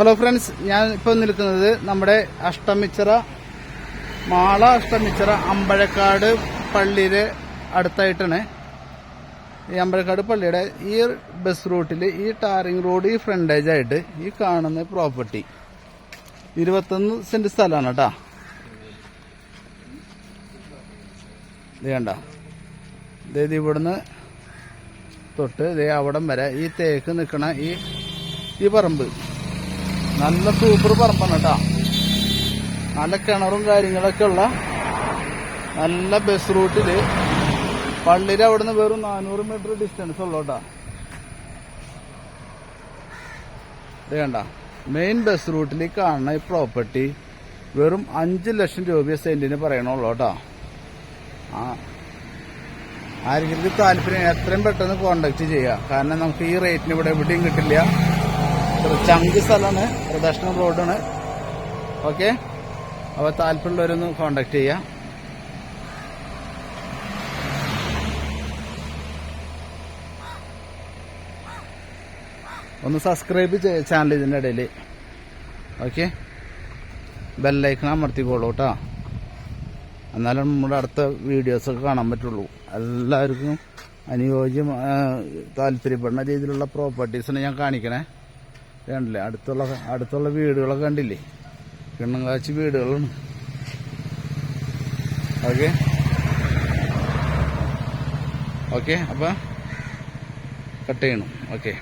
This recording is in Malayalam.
ഹലോ ഫ്രണ്ട്സ് ഞാൻ ഇപ്പോൾ നിൽക്കുന്നത് നമ്മുടെ അഷ്ടമിച്ചിറ മാള അഷ്ടമിച്ചിറ അമ്പഴക്കാട് പള്ളിയുടെ അടുത്തായിട്ടാണ്. ഈ അമ്പഴക്കാട് പള്ളിയുടെ ഈ ബസ് റൂട്ടിൽ ഈ ടാറിംഗ് റോഡ് ഈ ഫ്രണ്ടേജ് ആയിട്ട് ഈ കാണുന്ന പ്രോപ്പർട്ടി ഇരുപത്തൊന്ന് സെന്റ് സ്ഥലമാണ് കേട്ടാ ഇത് ഇവിടുന്ന് തൊട്ട് ഇതേ അവിടം വരെ ഈ തേക്ക് നിൽക്കണ ഈ ഈ പറമ്പ്. നല്ല സൂപ്പർ പറമ്പാണ് കേട്ടാ. നല്ല കിണറും കാര്യങ്ങളൊക്കെ ഉള്ള നല്ല ബസ് റൂട്ടിൽ പള്ളിയിൽ നിന്ന് വെറും നാനൂറ് മീറ്റർ ഡിസ്റ്റൻസ് ഉള്ളു കേട്ടാ. മെയിൻ ബസ് റൂട്ടിൽ കാണുന്ന ഈ പ്രോപ്പർട്ടി വെറും അഞ്ച് ലക്ഷം രൂപ സെന്റിന് പറയണുള്ളൂ കേട്ടോ. ആ ആരെങ്കിലും താല്പര്യം എത്രയും പെട്ടെന്ന് കോണ്ടാക്ട് ചെയ്യുക കാരണം നമുക്ക് ഈ റേറ്റിന് ഇവിടെ എവിടെയും കിട്ടില്ല. ചങ്ക് സ്ഥലമാണ്. പ്രദക്ഷിണ റോഡാണ് ഓക്കെ അപ്പോൾ താല്പര്യമുള്ളവരൊന്ന് കോണ്ടാക്ട് ചെയ്യാം. ഒന്ന് സബ്സ്ക്രൈബ് ചെയ്യുക ചാനൽ ഇതിന്റെ ഇടയിൽ ഓക്കെ ബെല്ലൈക്കൺ അമർത്തിക്കോളൂ കേട്ടോ എന്നാലും നമ്മുടെ അടുത്ത വീഡിയോസൊക്കെ കാണാൻ പറ്റുള്ളൂ. എല്ലാവർക്കും അനുയോജ്യം താല്പര്യപ്പെടുന്ന രീതിയിലുള്ള പ്രോപ്പർട്ടീസാണ് ഞാൻ കാണിക്കണേ. കണ്ടില്ലേ? അടുത്തുള്ള അടുത്തുള്ള വീടുകളൊക്കെ കണ്ടില്ലേ? കിണ്ണം കാച്ചി വീടുകളാണ്. ഓക്കെ. ഓക്കെ അപ്പം കട്ട് ചെയ്യണം. ഓക്കെ.